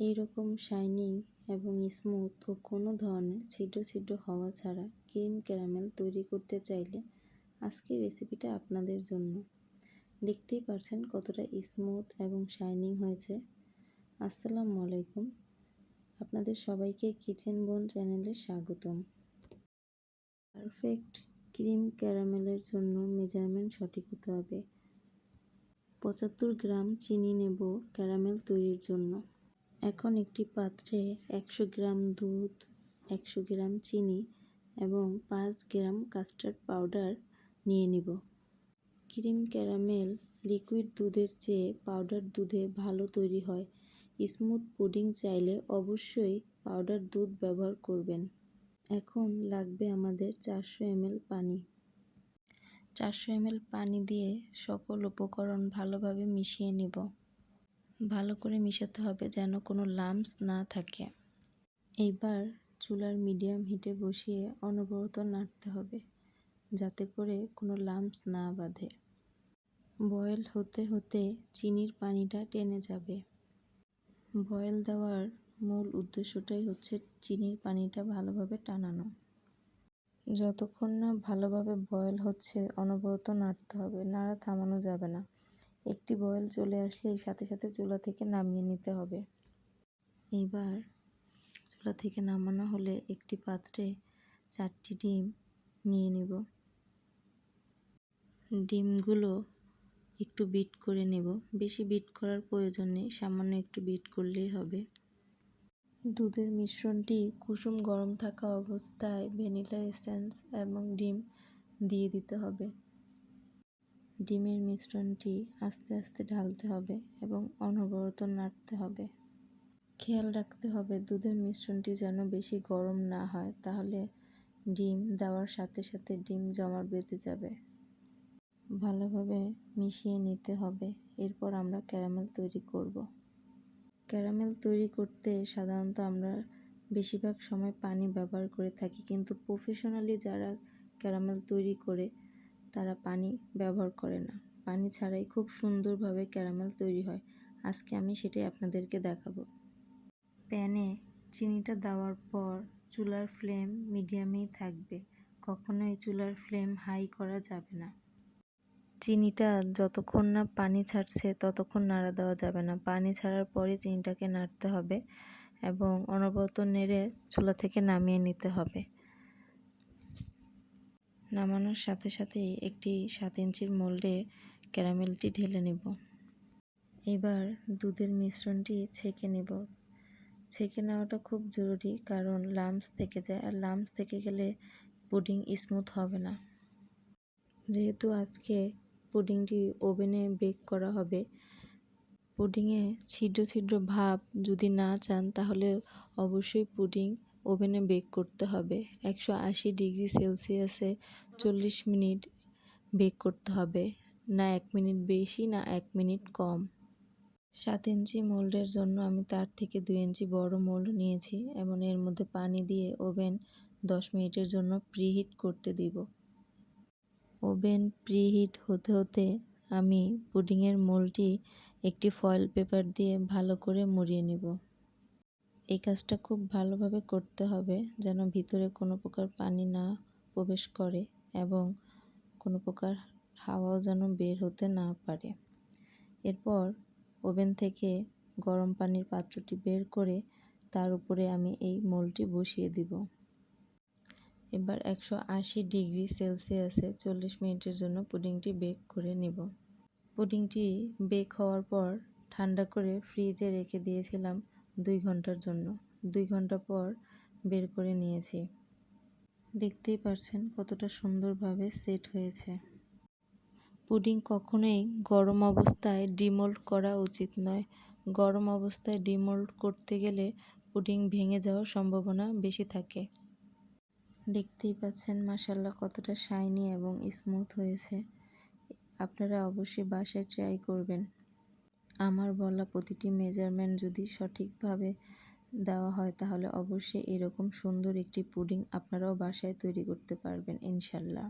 এইরকম শাইনিং এবং স্মুথ ও কোনো ধরনের ছিদ্র ছিদ্র হওয়া ছাড়া ক্রিম ক্যারামেল তৈরি করতে চাইলে আজকের রেসিপিটা আপনাদের জন্য। দেখতেই পারছেন কতটা স্মুথ এবং শাইনিং হয়েছে। আসসালামু আলাইকুম। আপনাদের সবাইকে কিচেন বোন চ্যানেলে স্বাগতম। পারফেক্ট ক্রিম ক্যারামেলের জন্য মেজারমেন্ট সঠিক হতে হবে। পঁচাত্তর গ্রাম চিনি নেব ক্যারামেল তৈরির জন্য। এখন একটি পাত্রে একশো গ্রাম দুধ, একশো গ্রাম চিনি এবং পাঁচ গ্রাম কাস্টার্ড পাউডার নিয়ে নিব। ক্রিম ক্যারামেল লিকুইড দুধের চেয়ে পাউডার দুধে ভালো তৈরি হয়। স্মুথ পুডিং চাইলে অবশ্যই পাউডার দুধ ব্যবহার করবেন। এখন লাগবে আমাদের চারশো এমএল পানি। চারশো এমএল পানি দিয়ে সকল উপকরণ ভালোভাবে মিশিয়ে নিব। ভালো করে মিশাতে হবে যেন কোনো লাম্পস না থাকে। এইবার চুলার মিডিয়াম হিটে বসিয়ে অনবরত নাড়তে হবে যাতে করে কোনো লাম্পস না বাঁধে। বয়েল হতে হতে চিনির পানিটা টেনে যাবে। বয়েল দেওয়ার মূল উদ্দেশ্যটাই হচ্ছে চিনির পানিটা ভালোভাবে টানানো। যতক্ষণ না ভালোভাবে বয়েল হচ্ছে, অনবরত নাড়তে হবে, নাড়া থামানো যাবে না। একটি বয়েল চলে আসলেই সাথে সাথে চুলা থেকে নামিয়ে নিতে হবে। এইবার চুলা থেকে নামানো হলে একটি পাত্রে চারটি ডিম নিয়ে নেব। ডিমগুলো একটু বিট করে নেব। বেশি বিট করার প্রয়োজন নেই, সামান্য একটু বিট করলেই হবে। দুধের মিশ্রণটি কুসুম গরম থাকা অবস্থায় ভ্যানিলা এসেন্স এবং ডিম দিয়ে দিতে হবে। ডিমের মিশ্রণটি আস্তে আস্তে ঢালতে হবে এবং অনবরত নাড়তে হবে। খেয়াল রাখতে হবে দুধের মিশ্রণটি যেন বেশি গরম না হয়, তাহলে ডিম দেওয়ার সাথে সাথে ডিম জমা বেঁধে যাবে। ভালোভাবে মিশিয়ে নিতে হবে। এরপর আমরা ক্যারামেল তৈরি করব। ক্যারামেল তৈরি করতে সাধারণত আমরা বেশিরভাগ সময় পানি ব্যবহার করে থাকি, কিন্তু প্রফেশনালি যারা ক্যারামেল তৈরি করে তারা পানি ব্যবহার করে না। পানি ছাড়াই খুব সুন্দরভাবে ক্যারামেল তৈরি হয়। আজকে আমি সেটাই আপনাদেরকে দেখাবো। প্যানে চিনিটা দেওয়ার পর চুলার ফ্লেম মিডিয়ামেই থাকবে। কখনোই চুলার ফ্লেম হাই করা যাবে না। চিনিটা যতক্ষণ না পানি ছাড়ছে ততক্ষণ নাড়া দেওয়া যাবে না। পানি ছাড়ার পরে চিনিটাকে নাড়তে হবে এবং অনবরত নেড়ে চুলা থেকে নামিয়ে নিতে হবে। নামানোর সাথে সাথেই একটি সাত ইঞ্চির মোল্ডে ক্যারামেলটি ঢেলে নেব। এবার দুধের মিশ্রণটি ছেঁকে নেব। ছেঁকে নেওয়াটা খুব জরুরি কারণ লাম্পস থেকে যায়, আর লাম্পস থেকে গেলে পুডিং স্মুথ হবে না। যেহেতু আজকে পুডিংটি ওভেনে বেক করা হবে, পুডিংয়ে ছিদ্র ছিদ্র ভাব যদি না চান তাহলে অবশ্যই পুডিং ওভেনে বেক করতে হবে। একশো আশি ডিগ্রি সেলসিয়াসে চল্লিশ মিনিট বেক করতে হবে। না এক মিনিট বেশি, না এক মিনিট কম। সাত ইঞ্চি মোল্ডের জন্য আমি তার থেকে দুই ইঞ্চি বড় মোল্ড নিয়েছি এবং এর মধ্যে পানি দিয়ে ওভেন দশ মিনিটের জন্য প্রিহিট করতে দিব। ওভেন প্রিহিট হতে হতে আমি পুডিংয়ের মোলটি একটি ফয়েল পেপার দিয়ে ভালো করে মুড়িয়ে নিব। এই কাজটা খুব ভালোভাবে করতে হবে যেন ভিতরে কোনো প্রকার পানি না প্রবেশ করে এবং কোনো প্রকার হাওয়াও যেন বের হতে না পারে। এরপর ওভেন থেকে গরম পানির পাত্রটি বের করে তার উপরে আমি এই মোলটি বসিয়ে দিব। এবার একশো আশি ডিগ্রি সেলসিয়াসে চল্লিশ মিনিটের জন্য পুডিংটি বেক করে নেব। পুডিংটি বেক হওয়ার পর ঠান্ডা করে ফ্রিজে রেখে দিয়েছিলাম দুই ঘণ্টার জন্য। দুই ঘণ্টা পর বের করে নিয়েছি। দেখতেই পারছেন কতটা সুন্দরভাবে সেট হয়েছে। পুডিং কখনোই গরম অবস্থায় ডিমোল্ড করা উচিত নয়। গরম অবস্থায় ডিমোল্ড করতে গেলে পুডিং ভেঙে যাওয়ার সম্ভাবনা বেশি থাকে। দেখতেই পাচ্ছেন মাসাল্লাহ কতটা শাইনি এবং স্মুথ হয়েছে। আপনারা অবশ্যই বাসায় ট্রাই করবেন। আমার বলা প্রতিটি মেজারমেন্ট যদি সঠিকভাবে দেওয়া হয়, তাহলে অবশ্যই এরকম সুন্দর একটি পুডিং আপনারাও বাসায় তৈরি করতে পারবেন, ইনশাল্লাহ।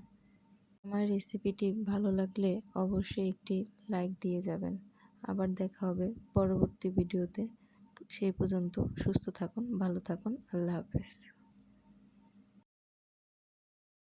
আমার রেসিপিটি ভালো লাগলে অবশ্যই একটি লাইক দিয়ে যাবেন। আবার দেখা হবে পরবর্তী ভিডিওতে সেই পর্যন্ত সুস্থ থাকুন, ভালো থাকুন, আল্লাহ হাফেজ।